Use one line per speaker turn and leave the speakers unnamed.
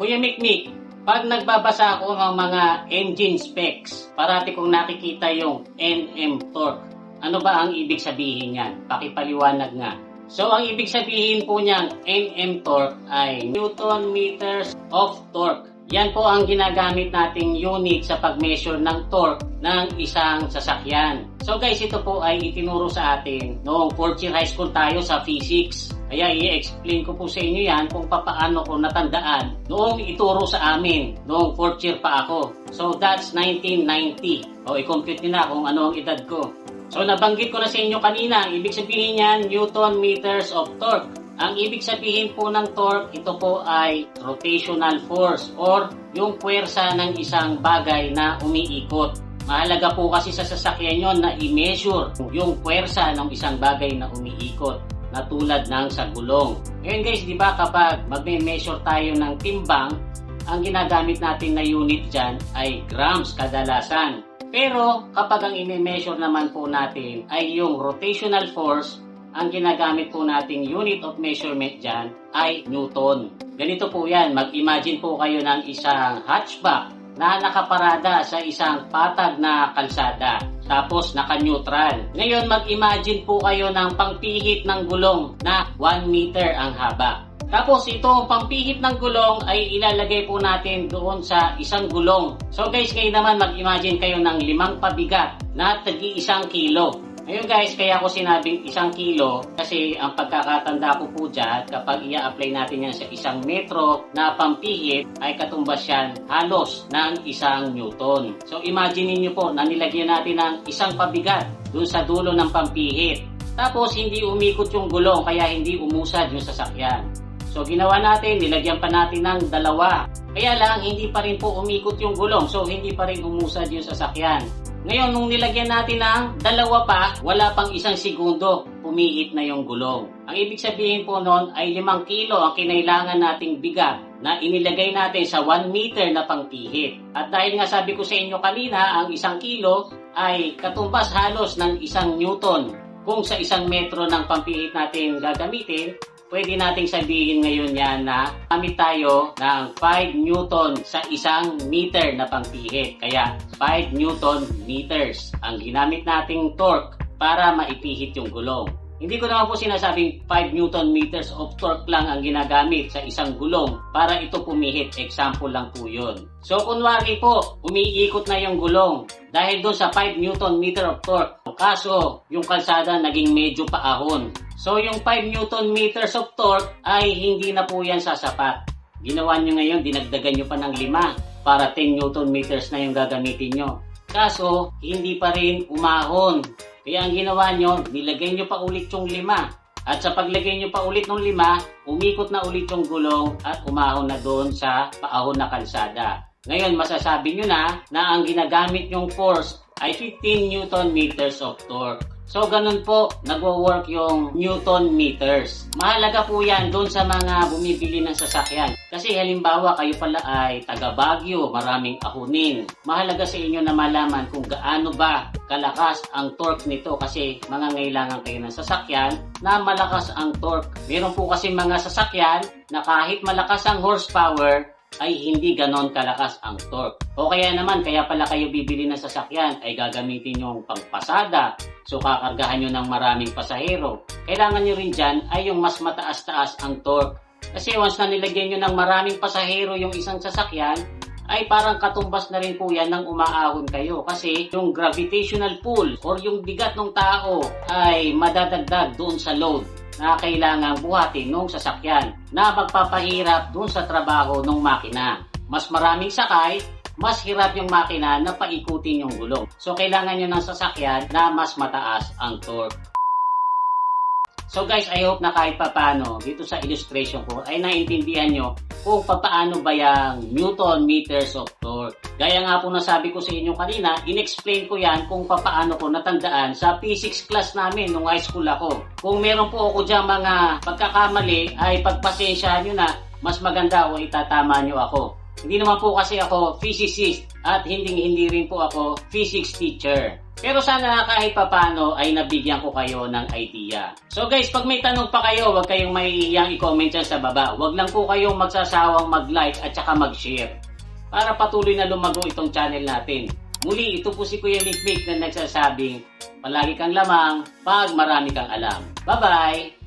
Kuya Mikmik, pag nagbabasa ako ng mga engine specs, parati kong nakikita yung NM torque. Ano ba ang ibig sabihin yan? Pakipaliwanag nga. So, ang ibig sabihin po niyang NM torque ay Newton meters of torque. Yan po ang ginagamit nating unit sa pag-measure ng torque ng isang sasakyan. So guys, ito po ay itinuro sa atin noong 4th year high school tayo sa physics. Kaya i-explain ko po sa inyo yan kung papaano ko natandaan noong ituro sa amin noong 4th year pa ako. So that's 1990. O i-compute nyo na kung ano ang edad ko. So nabanggit ko na sa inyo kanina, ibig sabihin yan Newton meters of torque. Ang ibig sabihin po ng torque, ito po ay rotational force or yung puwersa ng isang bagay na umiikot. Mahalaga po kasi sa sasakyan yon na i-measure yung puwersa ng isang bagay na umiikot na tulad ng sa gulong. Ngayon guys, di ba kapag magme-measure tayo ng timbang, ang ginagamit natin na unit dyan ay grams kadalasan. Pero kapag ang i-measure naman po natin ay yung rotational force, ang ginagamit po nating unit of measurement dyan ay Newton. Ganito po yan, mag-imagine po kayo ng isang hatchback na nakaparada sa isang patag na kalsada tapos naka-neutral. Ngayon mag-imagine po kayo ng pangpihit ng gulong na 1 meter ang haba. Tapos itong pampihit ng gulong ay ilalagay po natin doon sa isang gulong. So guys, kayo naman mag-imagine kayo ng limang pabigat na tagi isang kilo. Ngayon guys, kaya ko sinabing isang kilo kasi ang pagkakatanda ko po dyan, kapag i-apply natin yan sa isang metro na pampihit, ay katumbas yan halos ng isang newton. So imagine niyo po na nilagyan natin ng isang pabigat dun sa dulo ng pampihit. Tapos hindi umikot yung gulong kaya hindi umusad yung sasakyan. So ginawa natin, nilagyan pa natin ng dalawa. Kaya lang hindi pa rin po umikot yung gulong so hindi pa rin umusad yung sasakyan. Ngayon, nung nilagyan natin ng dalawa pa, wala pang isang segundo, pumihit na yung gulong. Ang ibig sabihin po noon ay limang kilo ang kinailangan nating bigat na inilagay natin sa 1 meter na pangpihit. At dahil nga sabi ko sa inyo kanina, ang isang kilo ay katumbas halos ng isang newton. Kung sa isang metro ng pampihit natin gagamitin, pwede nating sabihin ngayon yan na gamit tayo ng 5 newton sa isang meter na pangpihit. Kaya 5 newton meters ang ginamit nating torque para maipihit yung gulong. Hindi ko naman po sinasabing 5 newton meters of torque lang ang ginagamit sa isang gulong para ito pumihit. Example lang po yun. So kunwari po, umiikot na yung gulong dahil doon sa 5 newton meter of torque. Kaso, yung kalsada naging medyo paahon. So yung 5 newton meters of torque ay hindi na po yan sasapat. Ginawa nyo ngayon, dinagdagan nyo pa ng 5 para 10 newton meters na yung gagamitin nyo. Kaso, hindi pa rin umahon. Kaya ang ginawa nyo, nilagay nyo pa ulit yung 5. At sa paglagay nyo pa ulit ng 5, umikot na ulit yung gulong at umahon na doon sa paahon na kalsada. Ngayon, masasabi nyo na na ang ginagamit nyong force ay 15 newton meters of torque. So, ganun po, nagwo-work yung Newton meters. Mahalaga po yan doon sa mga bumibili ng sasakyan. Kasi halimbawa, kayo pala ay taga Baguio, maraming ahunin. Mahalaga sa inyo na malaman kung gaano ba kalakas ang torque nito kasi mga ngailangan kayo ng sasakyan na malakas ang torque. Meron po kasi mga sasakyan na kahit malakas ang horsepower, ay hindi ganon kalakas ang torque. O kaya naman, kaya pala kayo bibili ng sasakyan ay gagamitin yung pangpasada. So kakargahan nyo ng maraming pasahero. Kailangan nyo rin dyan ay yung mas mataas-taas ang torque. Kasi once na nilagyan nyo ng maraming pasahero yung isang sasakyan, ay parang katumbas na rin po yan nang umaahon kayo. Kasi yung gravitational pull or yung bigat ng tao ay madadagdag doon sa load na kailangang buhatin ng sasakyan na magpapahirap doon sa trabaho ng makina. Mas maraming sakay, mas hirap yung makina na paikutin yung gulong. So, kailangan nyo ng sasakyan na mas mataas ang torque. So guys, I hope na kahit papano dito sa illustration ko ay naintindihan nyo kung paano ba yung Newton meters of torque. Gaya nga po nasabi ko sa inyo kanina, inexplain ko yan kung paano ko natandaan sa physics class namin nung high school ako. Kung meron po ako dyan mga pagkakamali ay pagpasensyahan nyo na mas maganda o itatama nyo ako. Hindi naman po kasi ako physicist at hindi hindi rin po ako physics teacher. Pero sana kahit papano ay nabigyan ko kayo ng idea. So guys, pag may tanong pa kayo, huwag kayong mahihiyang i-comment dyan sa baba. Huwag lang po kayong magsasawang mag-like at saka mag-share para patuloy na lumago itong channel natin. Muli, ito po si Kuya Mikmik na nagsasabing, palagi kang lamang pag marami kang alam. Bye-bye!